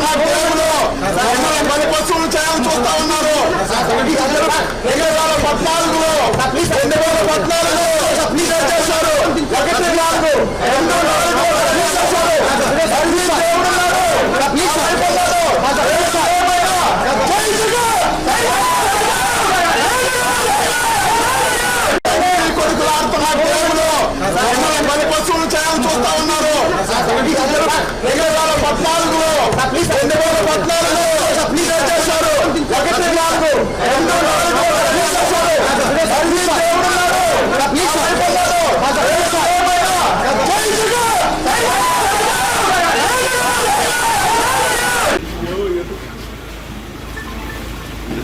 ఆడుతున్నారు దేవుడు మమ్మల్ని చేయాలని చూస్తా ఉన్నారు రెండు పద్నాలుగులో రెండు వేల చేశారు ఒకటి నాలుగు రెండు నాలుగు చేశారు తల్లి దేవుడు ఉన్నాడు. అయిపోయాడు. ఏమైనా? జై జగన్! ఈ కొడుకులు ఆడుతున్నారు దేవుడు మమ్మల్ని బలి పశువులు చేయాలని చూస్తా ఉన్నారు రెండు వేల పద్నాలుగులో రెండు వేల పద్నాలుగు చేశారు ఒకటి నాలుగు రెండు నాలుగు చేశారు తల్లి దేవుడు ఉన్నాడు. అయిపోయాడు. ఏమైనా? జై జగన్!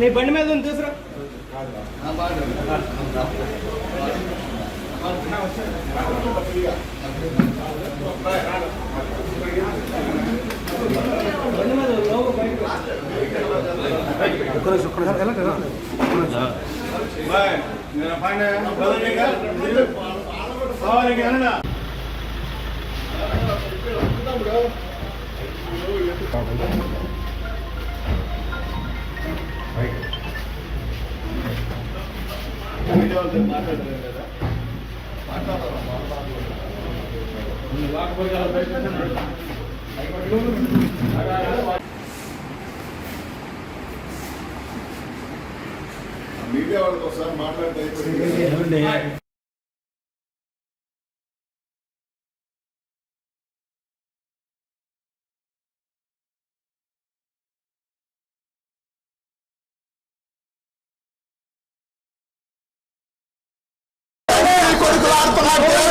నీ బండి మీద ఉంది తీసురా బండి మీద మీడియా వాళ్ళతో సార్ మాట్లాడితే How